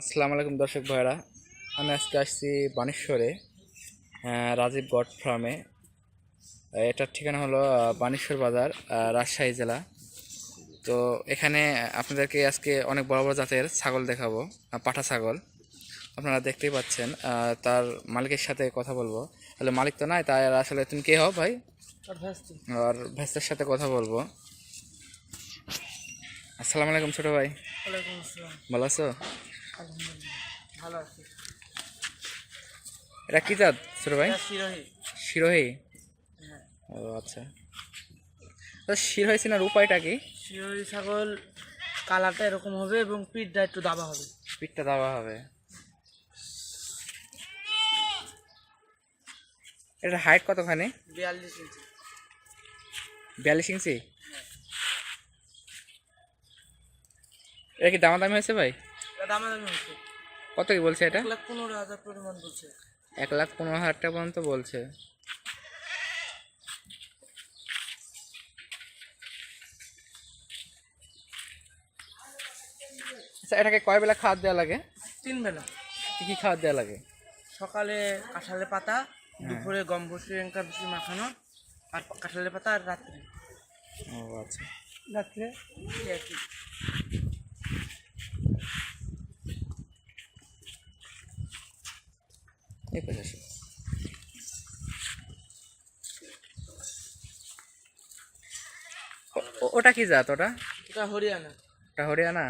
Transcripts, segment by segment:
আসসালামু আলাইকুম দর্শক ভাইরা আমি আজকে আসছি বানেশ্বরে রাজীব গড ফার্মে। এটার ঠিকানা হলো বানেশ্বর বাজার রাজশাহী জেলা। তো এখানে আপনাদেরকে আজকে অনেক বড় বড় জাতের ছাগল দেখাবো পাঠা ছাগল। আপনারা দেখতেই পাচ্ছেন তার মালিকের সাথে কথা বলব। তাহলে মালিক তো নাই তাই আসলে তুমি কে হও ভাই? আর ভেস্তের সাথে কথা বলব। আসসালামু আলাইকুম ছোটো ভাই। ভালো আছো? ভালো আছি। এটা কি জাত ছোট ভাই? শিরোহী। শিরোহী? হ্যাঁ। ও আচ্ছা। তো শিরোহী চিনার উপায়টা কি? শিরোহী ছাগল কালারটা এরকম হবে এবং পিঠটা একটু দাবা হবে। পিঠটা দেওয়া হবে। এটার হাইট কতখানি? বিয়াল্লিশ ইঞ্চি। বিয়াল্লিশ ইঞ্চি? এটা কি দামাদামি হয়েছে ভাই? দামাদামি হচ্ছে। কত কি বলছে এটা? এক লাখ পনেরো হাজার পরিমাণ বলছে। এক লাখ পনেরো হাজার টাকা পর্যন্ত বলছে। আচ্ছা এটাকে কয় বেলা খাওয়ার দেওয়া লাগে? তিন বেলা। কি কি খাওয়ার দেওয়া লাগে? সকালে কাঁঠালের পাতা দুপুরে গম ভুসি এঙ্কা ভুসি মাখানো আর কাঁঠালের পাতা আর রাত্রে। ও আচ্ছা। রাত্রে এই আর কি। এই পাশে আসো। ও- ও- ওটা কি জাত ওটা? এটা হরিয়ানা। ওটা হরিয়ানা?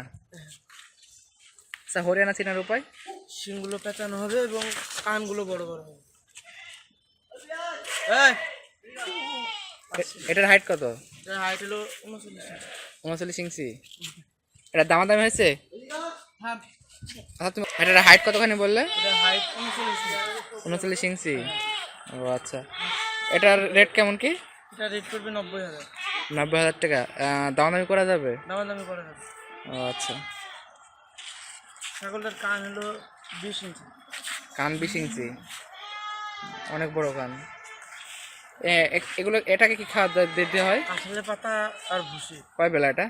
আচ্ছা হরিয়ানা চিনার উপায়? শিংগুলো পেঁচানো হবে এবং কানগুলো বড় বড় হবে। এটার হাইট কত? এটার হাইট হলো উনচল্লিশ। উনচল্লিশ ইঞ্চি। এটা দামাদামি হয়েছে? হ্যাঁ। এটার হাইট কতখানি বললে? উনচল্লিশ ইঞ্চি। ও আচ্ছা। এটার রেট কেমন কি? এটা রেট করবে নব্বই হাজার। নব্বই হাজার টাকা। দামাদামি করা যাবে? দামাদামি করে হবে ও আচ্ছা। ছাগলটার কান হলো বিশ ইঞ্চি কান বিশ ইঞ্চি অনেক বড় কান। এগুলো এটাকে কি খাওয়া দিতে হয়? কাঁঠালের পাতা আর ভুসি। কয় বেলা এটা?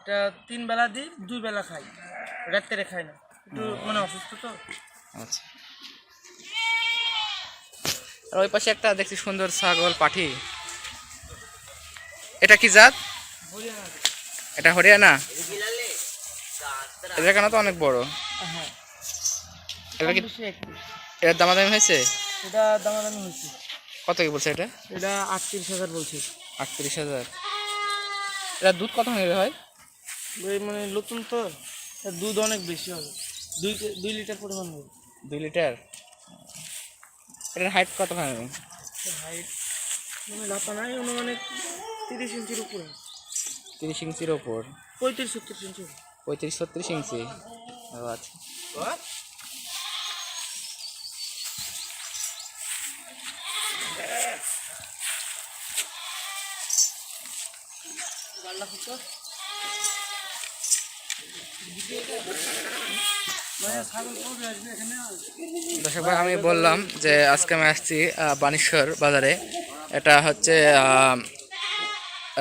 এটা তিন বেলা দিই দুই বেলা খাই। রাত্রে খাই না। একটু মানে অসুস্থ তো। আচ্ছা। আর ওই পাশে একটা দেখছি সুন্দর ছাগল পাঠি। এটা কি জাত? এটা হরিয়ানা? এটা কেন তো অনেক বড়। হ্যাঁ। এটা কি? এটার দামাদামি হয়েছে? এটা দামাদামি হয়েছে। কত কি বলছে এটা? এটা আটত্রিশ হাজার বলছে। আটত্রিশ হাজার। এটা দুধ কত হয়? ওই মানে নতুন তো দুধ অনেক বেশি হবে। দুই দুই লিটার পরিমাণ হবে দুই লিটার? এটার হাইট কতখানি হাইট মানে লাপা নাই অনুমানিক তিরিশ ইঞ্চির উপরে। তিরিশ ইঞ্চির ওপর পঁয়ত্রিশ ছত্রিশ ইঞ্চি। পঁয়ত্রিশ ছত্রিশ ইঞ্চি। আচ্ছা দর্শক ভাই আমি বললাম যে আজকে আমি আসছি বানেশ্বর বাজারে। এটা হচ্ছে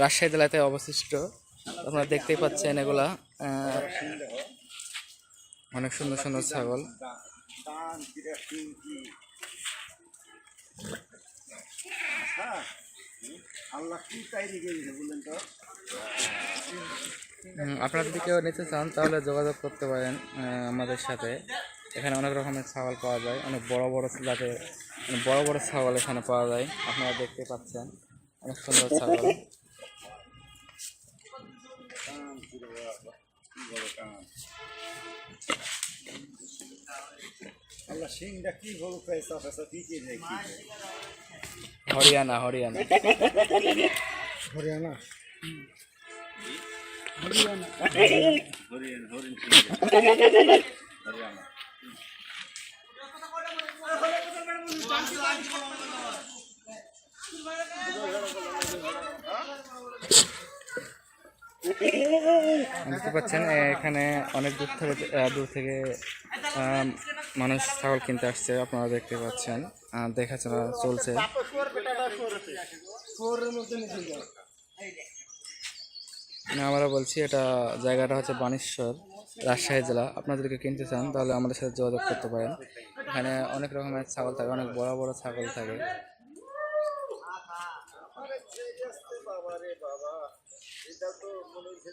রাজশাহী জেলাতে অবশিষ্ট আপনারা দেখতেই পাচ্ছেন এগুলা অনেক সুন্দর সুন্দর ছাগল। হুম, আপনারা যদি কেউ নিতে চান তাহলে যোগাযোগ করতে পারেন আমাদের সাথে। এখানে অনেক রকমের ছাগল পাওয়া যায় অনেক বড় বড় জাতের মানে বড় বড় ছাগল এখানে পাওয়া যায়। আপনারা দেখতে পাচ্ছেন অনেক সুন্দর ছাগল। হরিয়ানা হরিয়ানা। হরিয়ানা? দেখতে পাচ্ছেন, এখানে অনেক দূর থেকে দূর থেকে মানুষ ছাগল কিনতে আসছে, আপনারা দেখতে পাচ্ছেন। দেখাশোনা চলছে। আমরা বলছি এটা জায়গাটা হচ্ছে বানেশ্বর, রাজশাহী জেলা। আপনাদেরকে কিনতে চান, তাহলে আমাদের সাথে যোগাযোগ করতে পারেন। এখানে অনেক রকমের ছাগল থাকে, অনেক বড় বড় ছাগল থাকে। বাবা এটা তো মনে হচ্ছে